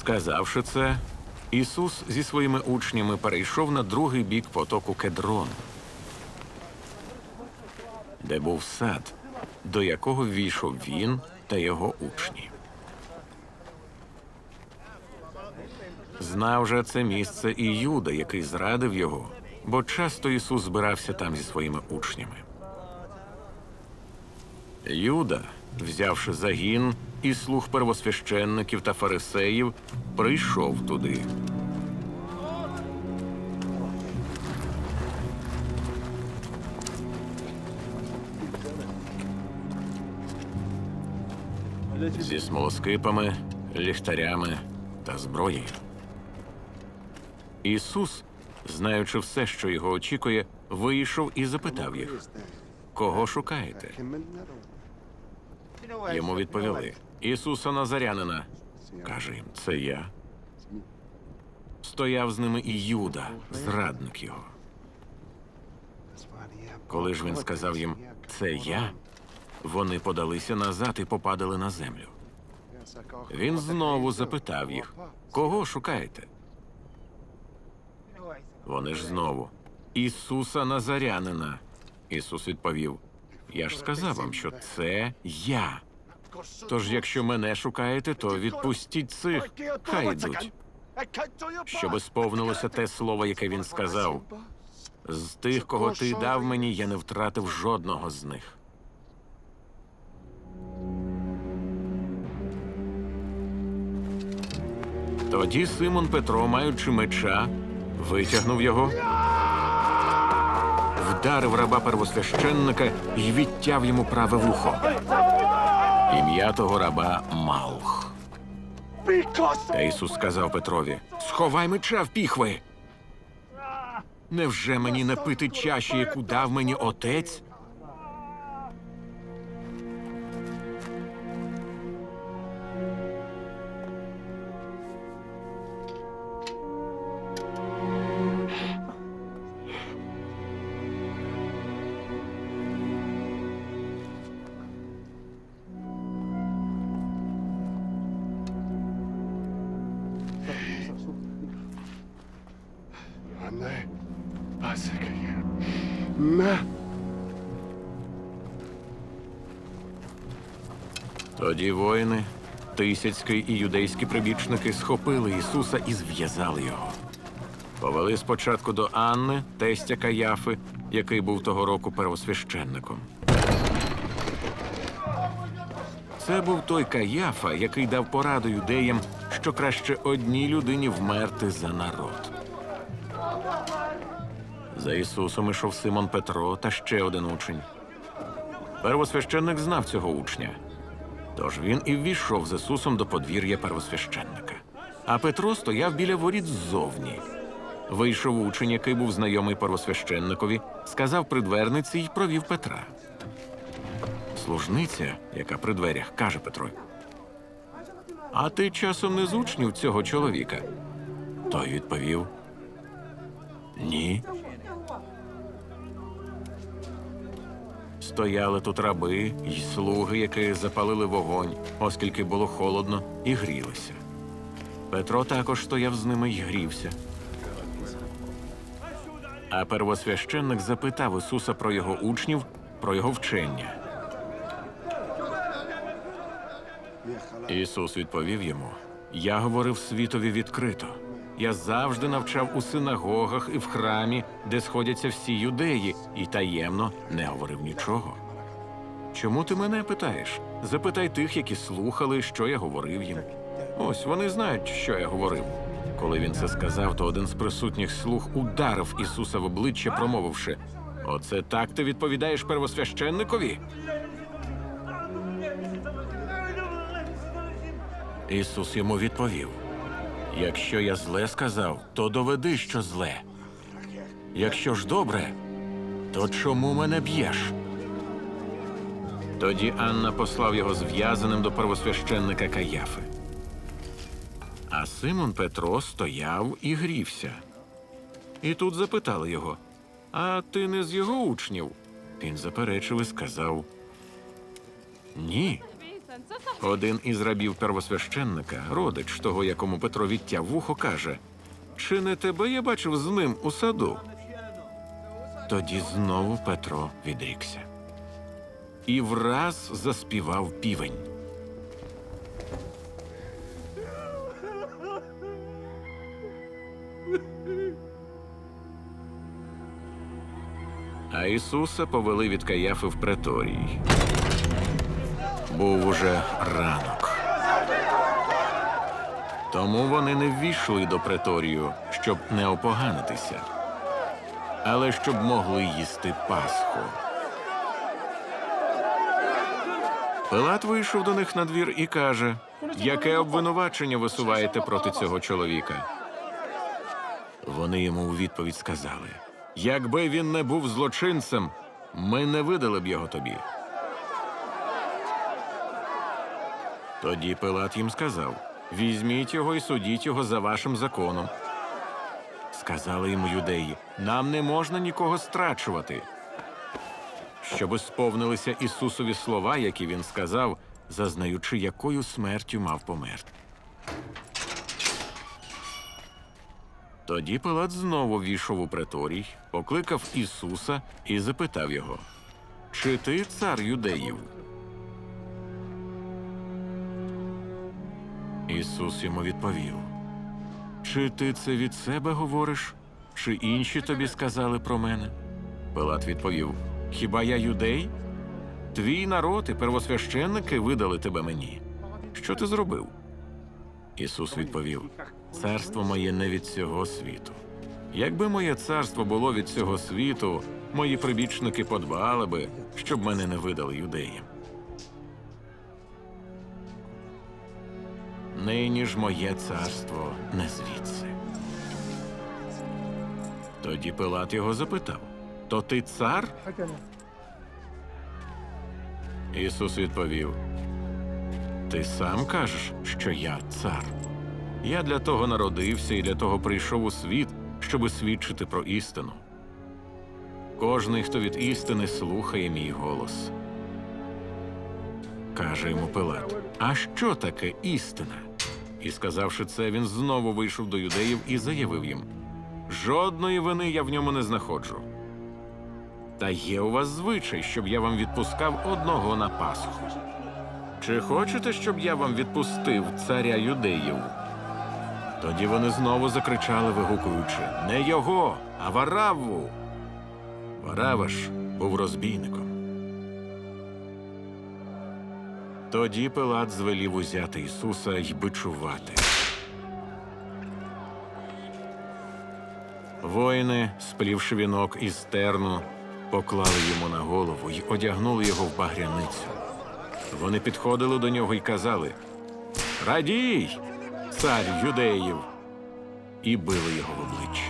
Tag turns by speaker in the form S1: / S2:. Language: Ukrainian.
S1: Сказавши це, Ісус зі своїми учнями перейшов на другий бік потоку Кедрон, де був сад, до якого ввійшов він та його учні. Знав же це місце і Юда, який зрадив його, бо часто Ісус збирався там зі своїми учнями. Юда, взявши загін і слух первосвященників та фарисеїв, прийшов туди. Зі смолоскипами, ліхтарями та зброєю. Ісус, знаючи все, що його очікує, вийшов і запитав їх: Кого шукаєте? Йому відповіли: Ісуса Назарянина. Каже їм, це я. Стояв з ними і Юда, зрадник його. Коли ж він сказав їм, це я, вони подалися назад і попадали на землю. Він знову запитав їх, кого шукаєте? Вони ж знову Ісуса Назарянина. Ісус відповів: Я ж сказав вам, що це я. Тож, якщо мене шукаєте, то відпустіть цих, хай йдуть, щоби сповнилося те слово, яке він сказав. З тих, кого ти дав мені, я не втратив жодного з них. Тоді Симон Петро, маючи меча, витягнув його, вдарив раба первосвященника і відтяв йому праве вухо. Ім'я того раба Малх. Та Ісус сказав Петрові: Сховай меча в піхви. Невже мені не пити чаші, яку дав мені отець?
S2: Classic. На.
S1: Тоді воїни, тисяцький і юдейські прибічники схопили Ісуса і зв'язали його. Повели спочатку до Анни, тестя Каяфи, який був того року первосвященником. Це був той Каяфа, який дав пораду юдеям, що краще одній людині вмерти за народ. За Ісусом ішов Симон Петро та ще один учень. Первосвященник знав цього учня. Тож він і ввійшов з Ісусом до подвір'я первосвященника. А Петро стояв біля воріт ззовні. Вийшов учень, який був знайомий первосвященникові, сказав при дверниці й провів Петра. Служниця, яка при дверях, каже Петро. А ти часом не з учнів цього чоловіка? Той відповів: Ні. Стояли тут раби й слуги, які запалили вогонь, оскільки було холодно, і грілися. Петро також стояв з ними й грівся. А первосвященник запитав Ісуса про його учнів, про його вчення. Ісус відповів йому: Я говорив світові відкрито. Я завжди навчав у синагогах і в храмі, де сходяться всі юдеї, і таємно не говорив нічого. Чому ти мене питаєш? Запитай тих, які слухали, що я говорив їм. Ось вони знають, що я говорив. Коли він це сказав, то один з присутніх слуг ударив Ісуса в обличчя, промовивши: Оце так ти відповідаєш первосвященникові? Ісус йому відповів: Якщо я зле сказав, то доведи, що зле. Якщо ж добре, то чому мене б'єш? Тоді Анна послав його зв'язаним до первосвященника Каяфи. А Симон Петро стояв і грівся. І тут запитали його: А ти не з його учнів? Він заперечив і сказав: Ні. Один із рабів первосвященника, родич того, якому Петро відтяв вухо, каже: Чи не тебе я бачив з ним у саду? Тоді знову Петро відрікся. І враз заспівав півень. А Ісуса повели від Каяфи в преторій. Був уже ранок. Тому вони не ввійшли до преторію, щоб не опоганитися, але щоб могли їсти Пасху. Пилат вийшов до них на двір і каже: Яке обвинувачення висуваєте проти цього чоловіка? Вони йому у відповідь сказали: Якби він не був злочинцем, ми не видали б його тобі. Тоді Пилат їм сказав: Візьміть його і судіть його за вашим законом. Сказали йому юдеї: нам не можна нікого страчувати. Щоби сповнилися Ісусові слова, які він сказав, зазнаючи, якою смертю мав померти. Тоді Пилат знову війшов у преторій, покликав Ісуса і запитав його: Чи ти цар юдеїв? Ісус йому відповів: Чи ти це від себе говориш, чи інші тобі сказали про мене? Пилат відповів: Хіба я юдей? Твій народ і первосвященники видали тебе мені. Що ти зробив? Ісус відповів: Царство моє не від цього світу. Якби моє царство було від цього світу, мої прибічники подбали би, щоб мене не видали юдеям. Нині ж моє царство не звідси. Тоді Пилат його запитав: То ти цар? Ісус відповів: Ти сам кажеш, що я цар. Я для того народився і для того прийшов у світ, щоби свідчити про істину. Кожний, хто від істини слухає мій голос. Каже йому Пилат: А що таке істина? І сказавши це, він знову вийшов до юдеїв і заявив їм: Жодної вини я в ньому не знаходжу. Та є у вас звичай, щоб я вам відпускав одного на Пасху. Чи хочете, щоб я вам відпустив царя юдеїв? Тоді вони знову закричали, вигукуючи не його, а Варавву. Ж був розбійником. Тоді Пилат звелів узяти Ісуса й бичувати. Воїни, сплівши вінок із терну, поклали йому на голову й одягнули його в багряницю. Вони підходили до нього й казали: Радій, цар юдеїв! І били його в обличчя.